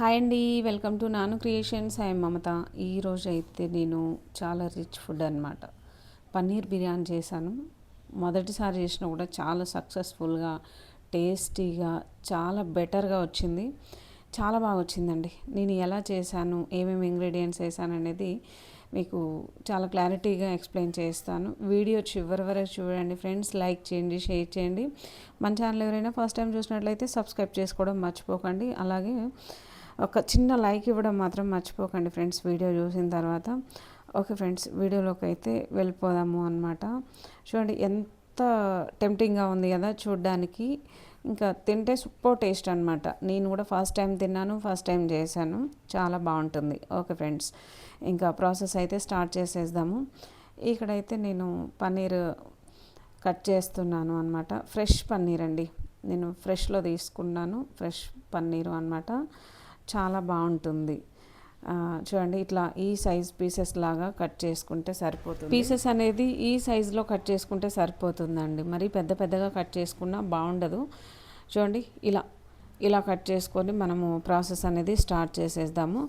Hi అండి welcome to Nanu creations. I Mamata. ఈరోజు అయితే నేను చాలా రిచ్ ఫుడ్ అనమాట పన్నీర్ బిర్యానీ చేశాను. మొదటిసారి చేసిన కూడా చాలా సక్సెస్ఫుల్గా టేస్టీగా చాలా బెటర్గా వచ్చింది. చాలా బాగా వచ్చిందండి. నేను ఎలా చేశాను ఏమేమి ఇంగ్రీడియంట్స్ వేసాను అనేది మీకు చాలా క్లారిటీగా ఎక్స్ప్లెయిన్ చేస్తాను. వీడియో చివరి వరకు చూడండి ఫ్రెండ్స్. లైక్ చేయండి షేర్ చేయండి. మన ఛానల్ ఎవరైనా ఫస్ట్ టైం చూసినట్లయితే సబ్స్క్రైబ్ చేసుకోవడం మర్చిపోకండి. అలాగే ఒక చిన్న లైక్ ఇవ్వడం మాత్రం మర్చిపోకండి ఫ్రెండ్స్ వీడియో చూసిన తర్వాత. ఓకే ఫ్రెండ్స్ వీడియోలోకి అయితే వెళ్ళిపోదాము అనమాట చూడండి ఎంత టెంప్టింగ్గా ఉంది కదా చూడ్డానికి. ఇంకా తింటే సూపర్ టేస్ట్ అనమాట నేను కూడా ఫస్ట్ టైం తిన్నాను ఫస్ట్ టైం చేశాను. చాలా బాగుంటుంది. ఓకే ఫ్రెండ్స్ ఇంకా ప్రాసెస్ అయితే స్టార్ట్ చేసేద్దాము. ఇక్కడైతే నేను పన్నీర్ కట్ చేస్తున్నాను అనమాట ఫ్రెష్ పన్నీర్ అండి నేను ఫ్రెష్లో తీసుకున్నాను ఫ్రెష్ పన్నీరు అనమాట చాలా బాగుంటుంది. చూడండి ఇట్లా ఈ సైజ్ పీసెస్ లాగా కట్ చేసుకుంటే సరిపోతుంది. పీసెస్ అనేది ఈ సైజులో కట్ చేసుకుంటే సరిపోతుందండి. మరి పెద్ద పెద్దగా కట్ చేసుకున్నా బాగుండదు. చూడండి ఇలా ఇలా కట్ చేసుకొని మనము ప్రాసెస్ అనేది స్టార్ట్ చేసేద్దాము.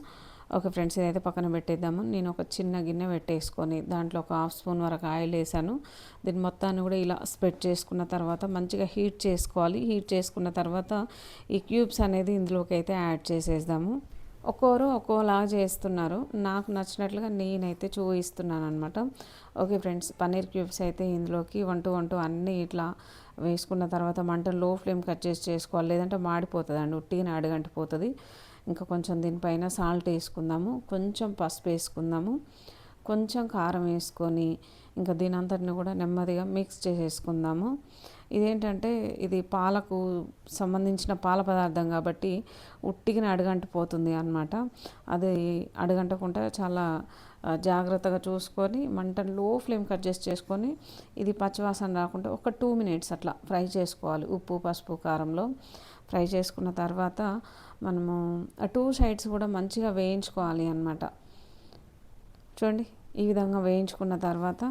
ఓకే ఫ్రెండ్స్ ఇదైతే పక్కన పెట్టేద్దాము. నేను ఒక చిన్న గిన్నె పెట్టేసుకొని దాంట్లో ఒక హాఫ్ స్పూన్ వరకు ఆయిల్ వేసాను. దీని మొత్తాన్ని కూడా ఇలా స్ప్రెడ్ చేసుకున్న తర్వాత మంచిగా హీట్ చేసుకోవాలి. హీట్ చేసుకున్న తర్వాత ఈ క్యూబ్స్ అనేది ఇందులోకి అయితే యాడ్ చేసేద్దాము. ఒక్కోరు ఒక్కోలాగా చేస్తున్నారు. నాకు నచ్చినట్లుగా నేనైతే చూపిస్తున్నాను అనమాట ఓకే ఫ్రెండ్స్ పన్నీర్ క్యూబ్స్ అయితే ఇందులోకి వన్ టూ వన్ టూ అన్నీ ఇట్లా వేసుకున్న తర్వాత మంట లో ఫ్లేమ్ కట్ చేసి చేసుకోవాలి. లేదంటే మాడిపోతుంది అండి ఉట్టిగా అడగంటిపోతుంది. ఇంకా కొంచెం దీనిపైన సాల్ట్ వేసుకుందాము. కొంచెం పసుపు వేసుకుందాము. కొంచెం కారం వేసుకొని ఇంకా దీని అంతటిని కూడా నెమ్మదిగా మిక్స్ చేసేసుకుందాము. ఇదేంటంటే ఇది పాలకు సంబంధించిన పాల పదార్థం కాబట్టి ఉట్టిగిన అడగంటిపోతుంది అనమాట అది అడగంటకుండా చాలా జాగ్రత్తగా చూసుకొని మంటను లో ఫ్లేమ్ కట్ చేసి చేసుకొని ఇది పచ్చివాసన రాకుండా ఒక టూ మినిట్స్ అట్లా ఫ్రై చేసుకోవాలి ఉప్పు పసుపు కారంలో. ఫ్రై చేసుకున్న తర్వాత మనము టూ సైడ్స్ కూడా మంచిగా వేయించుకోవాలి అనమాట చూడండి ఈ విధంగా వేయించుకున్న తర్వాత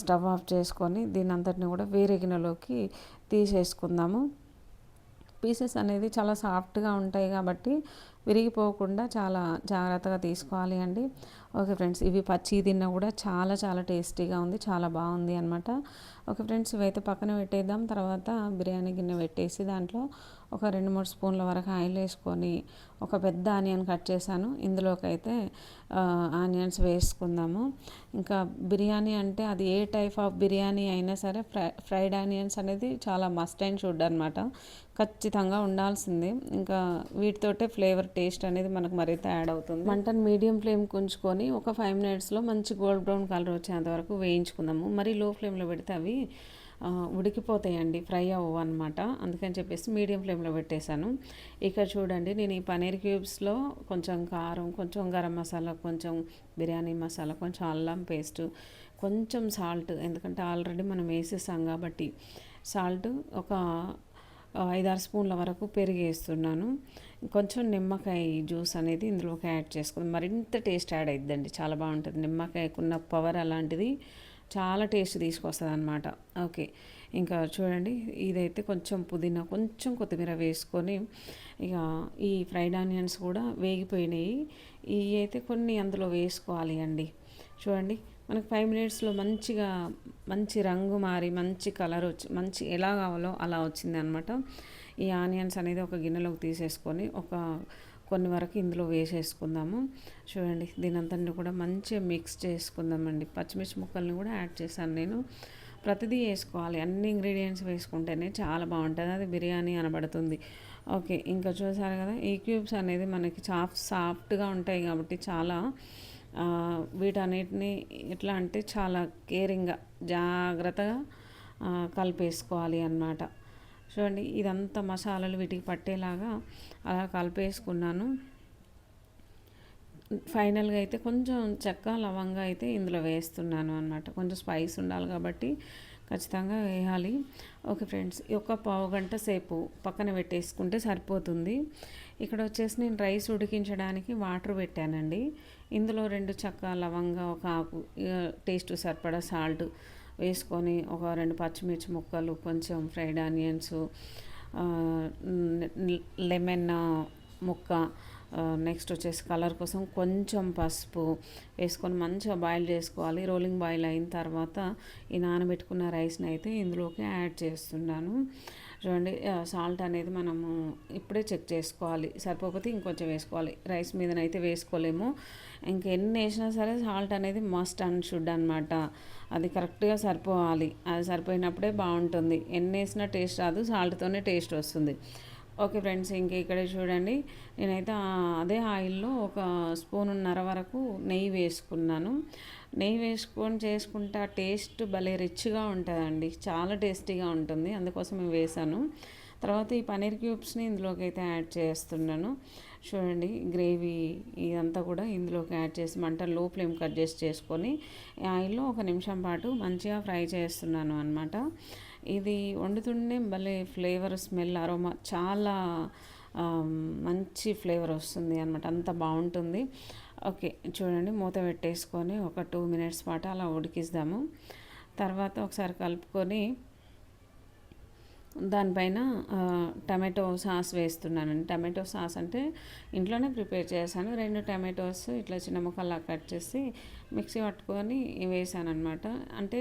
స్టవ్ ఆఫ్ చేసుకొని దీని అంతటిని కూడా వేరే గిన్నెలోకి తీసేసుకుందాము. పీసెస్ అనేది చాలా సాఫ్ట్గా ఉంటాయి కాబట్టి విరిగిపోకుండా చాలా జాగ్రత్తగా తీసుకోవాలి అండి. ఓకే ఫ్రెండ్స్ ఇవి పచ్చి తిన్నా కూడా చాలా చాలా టేస్టీగా ఉంది చాలా బాగుంది అనమాట ఓకే ఫ్రెండ్స్ ఇవైతే పక్కన పెట్టేద్దాం. తర్వాత బిర్యానీ గిన్నె పెట్టేసి దాంట్లో ఒక రెండు మూడు స్పూన్ల వరకు ఆయిల్ వేసుకొని ఒక పెద్ద ఆనియన్ కట్ చేశాను. ఇందులోకి అయితే ఆనియన్స్ వేసుకుందాము. ఇంకా బిర్యానీ అంటే అది ఏ టైప్ ఆఫ్ బిర్యానీ అయినా సరే ఫ్రై ఫ్రైడ్ ఆనియన్స్ అనేది చాలా మస్ట్ అండ్ షుడ్ అనమాట ఖచ్చితంగా ఉండాల్సింది. ఇంకా వీటితోటే ఫ్లేవర్ టేస్ట్ అనేది మనకు మరింత యాడ్ అవుతుంది. మంటను మీడియం ఫ్లేమ్ ఉంచుకొని ఒక ఫైవ్ మినిట్స్లో మంచి గోల్డ్ బ్రౌన్ కలర్ వచ్చేంత వరకు వేయించుకుందాము. మరి లో ఫ్లేమ్లో పెడితే అవి ఉడికిపోతాయండి ఫ్రై అవ్వవు అనమాట అందుకని చెప్పేసి మీడియం ఫ్లేమ్లో పెట్టేశాను. ఇక్కడ చూడండి నేను ఈ పనీర్ క్యూబ్స్లో కొంచెం కారం కొంచెం గరం మసాలా కొంచెం బిర్యానీ మసాలా కొంచెం అల్లం పేస్ట్ కొంచెం సాల్ట్ ఎందుకంటే ఆల్రెడీ మనం వేసేసాం కాబట్టి సాల్ట్ ఒక ఐదారు స్పూన్ల వరకు పెరిగేస్తున్నాను. కొంచెం నిమ్మకాయ జ్యూస్ అనేది ఇందులోకి యాడ్ చేసుకుందాం. మరింత టేస్ట్ యాడ్ అయిద్దండి చాలా బాగుంటుంది. నిమ్మకాయకున్న పవర్ అలాంటిది చాలా టేస్ట్ తీసుకొస్తుంది అనమాట ఓకే. ఇంకా చూడండి ఇదైతే కొంచెం పుదీనా కొంచెం కొత్తిమీర వేసుకొని ఇక ఈ ఫ్రైడ్ ఆనియన్స్ కూడా వేగిపోయినాయి. ఇవి అయితే కొన్ని అందులో వేసుకోవాలి అండి. చూడండి మనకు ఫైవ్ మినిట్స్లో మంచిగా మంచి రంగు మారి మంచి కలర్ వచ్చి మంచి ఎలా కావాలో అలా వచ్చింది అనమాట ఈ ఆనియన్స్ అనేది ఒక గిన్నెలోకి తీసేసుకొని ఒక కొన్ని వరకు ఇందులో వేసేసుకుందాము. చూడండి దీనంతని కూడా మంచిగా మిక్స్ చేసుకుందామండి. పచ్చిమిర్చి ముక్కల్ని కూడా యాడ్ చేశాను నేను. ప్రతిదీ వేసుకోవాలి. అన్ని ఇంగ్రీడియంట్స్ వేసుకుంటేనే చాలా బాగుంటుంది. అది బిర్యానీ అనబడుతుంది. ఓకే ఇంకా చూసారు కదా ఈ క్యూబ్స్ అనేది మనకి చాఫ్ సాఫ్ట్గా ఉంటాయి కాబట్టి చాలా వీటన్నిటిని ఎట్లా అంటే చాలా కేరింగ్గా జాగ్రత్తగా కలిపేసుకోవాలి అన్నమాట. చూడండి ఇదంతా మసాలాలు వీటికి పట్టేలాగా అలా కలిపేసుకున్నాను. ఫైనల్గా అయితే కొంచెం చెక్క లవంగా అయితే ఇందులో వేస్తున్నాను అనమాట కొంచెం స్పైస్ ఉండాలి కాబట్టి ఖచ్చితంగా వేయాలి. ఓకే ఫ్రెండ్స్ ఒక పావు గంట సేపు పక్కన పెట్టేసుకుంటే సరిపోతుంది. ఇక్కడ వచ్చేసి నేను రైస్ ఉడికించడానికి వాటర్ పెట్టానండి. ఇందులో రెండు చక్క లవంగా ఒక ఆకు టేస్ట్ సరిపడా సాల్ట్ వేసుకొని ఒక రెండు పచ్చిమిర్చి ముక్కలు కొంచెం ఫ్రైడ్ ఆనియన్స్ లెమన్ ముక్క నెక్స్ట్ వచ్చేసి కలర్ కోసం కొంచెం పసుపు వేసుకొని మంచిగా బాయిల్ చేసుకోవాలి. రోలింగ్ బాయిల్ అయిన తర్వాత ఈ నానబెట్టుకున్న రైస్ని అయితే ఇందులోకి యాడ్ చేస్తున్నాను. చూడండి సాల్ట్ అనేది మనము ఇప్పుడే చెక్ చేసుకోవాలి. సరిపోతే ఇంకొంచెం వేసుకోవాలి. రైస్ మీదనైతే వేసుకోలేము. ఇంకెన్ని వేసినా సరే సాల్ట్ అనేది మస్ట్ అండ్ షుడ్ అనమాట అది కరెక్ట్గా సరిపోవాలి. అది సరిపోయినప్పుడే బాగుంటుంది. ఎన్ని వేసినా టేస్ట్ రాదు. సాల్ట్తోనే టేస్ట్ వస్తుంది. ఓకే ఫ్రెండ్స్ ఇంక ఇక్కడే చూడండి. నేనైతే అదే ఆయిల్లో ఒక స్పూన్నర వరకు నెయ్యి వేసుకున్నాను. నెయ్యి వేసుకొని చేసుకుంటే ఆ టేస్ట్ భలే రిచ్గా ఉంటుందండి. చాలా టేస్టీగా ఉంటుంది. అందుకోసం మేము వేసాను తర్వాత ఈ పనీర్ క్యూబ్స్ని ఇందులోకి అయితే యాడ్ చేస్తున్నాను. చూడండి గ్రేవీ ఇదంతా కూడా ఇందులోకి యాడ్ చేసి మంట లో ఫ్లేమ్ కట్ చేసి చేసుకొని ఆయిల్లో ఒక నిమిషం పాటు మంచిగా ఫ్రై చేస్తున్నాను అనమాట ఇది వండుతుండే భలే ఫ్లేవర్ స్మెల్ అరోమా చాలా మంచి ఫ్లేవర్ వస్తుంది అనమాట అంత బాగుంటుంది. ఓకే చూడండి మూత పెట్టేసుకొని ఒక టూ మినిట్స్ పాటు అలా ఉడికిస్తాము. తర్వాత ఒకసారి కలుపుకొని దానిపైన టమాటో సాస్ వేస్తున్నానండి. టమాటో సాస్ అంటే ఇంట్లోనే ప్రిపేర్ చేశాను. రెండు టమాటోస్ ఇట్లా చిన్న ముక్కల్లా కట్ చేసి మిక్సీ పట్టుకొని వేసాను అనమాట అంటే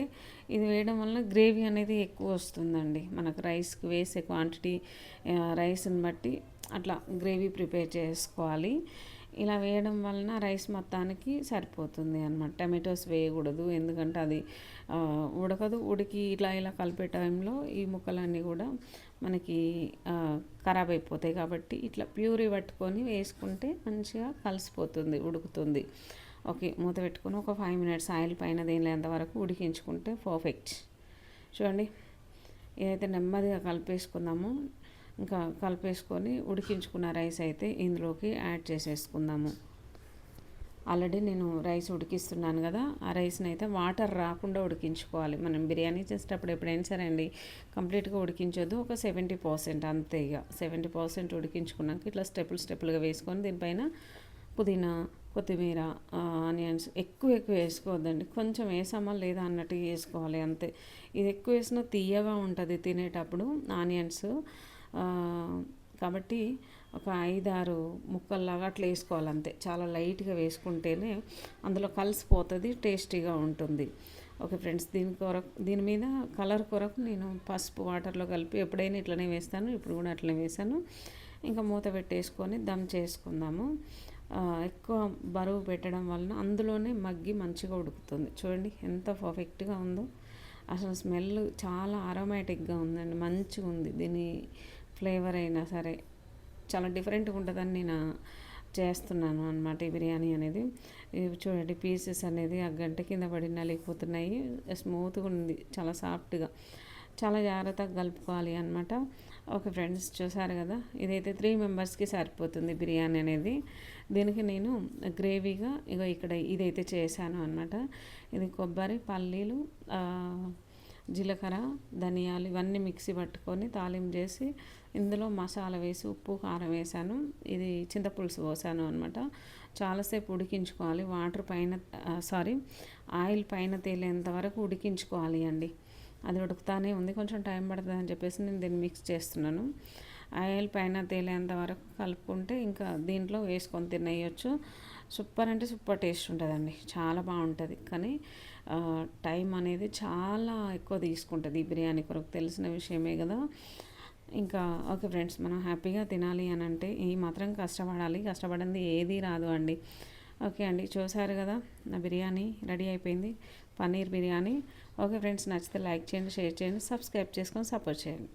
ఇది వేయడం వల్ల గ్రేవీ అనేది ఎక్కువ వస్తుందండి. మనకు రైస్కి వేసే క్వాంటిటీ రైస్ని బట్టి అట్లా గ్రేవీ ప్రిపేర్ చేసుకోవాలి. ఇలా వేయడం వలన రైస్ మొత్తానికి సరిపోతుంది అనమాట టమాటోస్ వేయకూడదు. ఎందుకంటే అది ఉడకదు. ఉడికి ఇట్లా ఇలా కలిపే టైంలో ఈ ముక్కలన్నీ కూడా మనకి ఖరాబ్ అయిపోతాయి కాబట్టి ఇట్లా ప్యూరీ పట్టుకొని వేసుకుంటే మంచిగా కలిసిపోతుంది ఉడుకుతుంది. ఓకే మూత పెట్టుకొని ఒక ఫైవ్ మినిట్స్ ఆయిల్ పైన దేనిలేంత వరకు ఉడికించుకుంటే పర్ఫెక్ట్. చూడండి ఇదైతే నెమ్మదిగా కలిపేసుకుందాము ఇంకా కలిపేసుకొని ఉడికించుకున్న రైస్ అయితే ఇందులోకి యాడ్ చేసేసుకుందాము. ఆల్రెడీ నేను రైస్ ఉడికిస్తున్నాను కదా ఆ రైస్ని అయితే వాటర్ రాకుండా ఉడికించుకోవాలి. మనం బిర్యానీ చేసేటప్పుడు ఎప్పుడైనా సరే అండి కంప్లీట్గా ఉడికించొద్దు ఒక సెవెంటీ పర్సెంట్ అంతే ఇక. సెవెంటీ పర్సెంట్ ఉడికించుకున్నాక ఇట్లా స్టెప్పులు స్టెప్పులుగా వేసుకొని దీనిపైన పుదీనా కొత్తిమీర ఆనియన్స్ ఎక్కువ ఎక్కువ వేసుకోవద్దండి. కొంచెం వేసామా లేదా అన్నట్టు వేసుకోవాలి అంతే. ఇది ఎక్కువ వేసినా తీయగా ఉంటుంది తినేటప్పుడు ఆనియన్స్. కాబట్టి ఒక ఐదారు ముక్కల్లాగా అట్లా వేసుకోవాలి అంతే చాలా లైట్గా వేసుకుంటేనే అందులో కలిసిపోతుంది టేస్టీగా ఉంటుంది. ఓకే ఫ్రెండ్స్ దీని కొరకు దీని మీద కలర్ కొరకు నేను పసుపు వాటర్లో కలిపి ఎప్పుడైనా ఇట్లనే వేస్తాను ఇప్పుడు కూడా అట్లనే వేసాను ఇంకా మూత పెట్టేసుకొని దమ్ చేసుకుందాము. ఎక్కువ బరువు పెట్టడం వలన అందులోనే మగ్గి మంచిగా ఉడుకుతుంది. చూడండి ఎంత పర్ఫెక్ట్గా ఉందో. అసలు స్మెల్ చాలా అరోమాటిక్గా ఉందండి మంచిగా ఉంది దీని ఫ్లేవర్ అయినా సరే చాలా డిఫరెంట్గా ఉంటుందని నేను చేస్తున్నాను అనమాట ఈ బిర్యానీ అనేది. చూడండి పీసెస్ అనేది ఆ గంట కింద పడి నలిగిపోతున్నాయి స్మూత్గా ఉంది చాలా సాఫ్ట్గా. చాలా జాగ్రత్తగా కలుపుకోవాలి అనమాట ఓకే ఫ్రెండ్స్ చూసారు కదా ఇదైతే త్రీ మెంబర్స్కి సరిపోతుంది బిర్యానీ అనేది. దీనికి నేను గ్రేవీగా ఇగో ఇక్కడ ఇదైతే చేశాను అనమాట ఇది కొబ్బరి పల్లీలు జీలకర్ర ధనియాలు ఇవన్నీ మిక్సీ పట్టుకొని తాలింపు చేసి ఇందులో మసాలా వేసి ఉప్పు కారం వేసాను. ఇది చింతపులుసు పోసాను అనమాట చాలాసేపు ఉడికించుకోవాలి. వాటర్ పైన సారీ ఆయిల్ పైన తేలేంత వరకు ఉడికించుకోవాలి అండి. అది ఉడుకుతానే ఉంది. కొంచెం టైం పడుతుంది అని చెప్పేసి నేను దీన్ని మిక్స్ చేస్తున్నాను. ఆయిల్ పైన తేలేంత వరకు కలుపుకుంటే ఇంకా దీంట్లో వేసుకొని తినేయచ్చు. సూపర్ అంటే సూపర్ టేస్ట్ ఉంటుందండి. చాలా బాగుంటుంది. కానీ టైం అనేది చాలా ఎక్కువ తీసుకుంటుంది ఈ బిర్యానీ కొరకు. తెలిసిన విషయమే కదా. ఇంకా ఓకే ఫ్రెండ్స్ మనం హ్యాపీగా తినాలి అని అంటే ఈ మాత్రం కష్టపడాలి. కష్టపడింది ఏది రాదు అండి. ఓకే అండి చూసారు కదా నా బిర్యానీ రెడీ అయిపోయింది. పన్నీర్ బిర్యానీ. ఓకే ఫ్రెండ్స్ నచ్చితే లైక్ చేయండి షేర్ చేయండి సబ్స్క్రైబ్ చేసుకొని సపోర్ట్ చేయండి.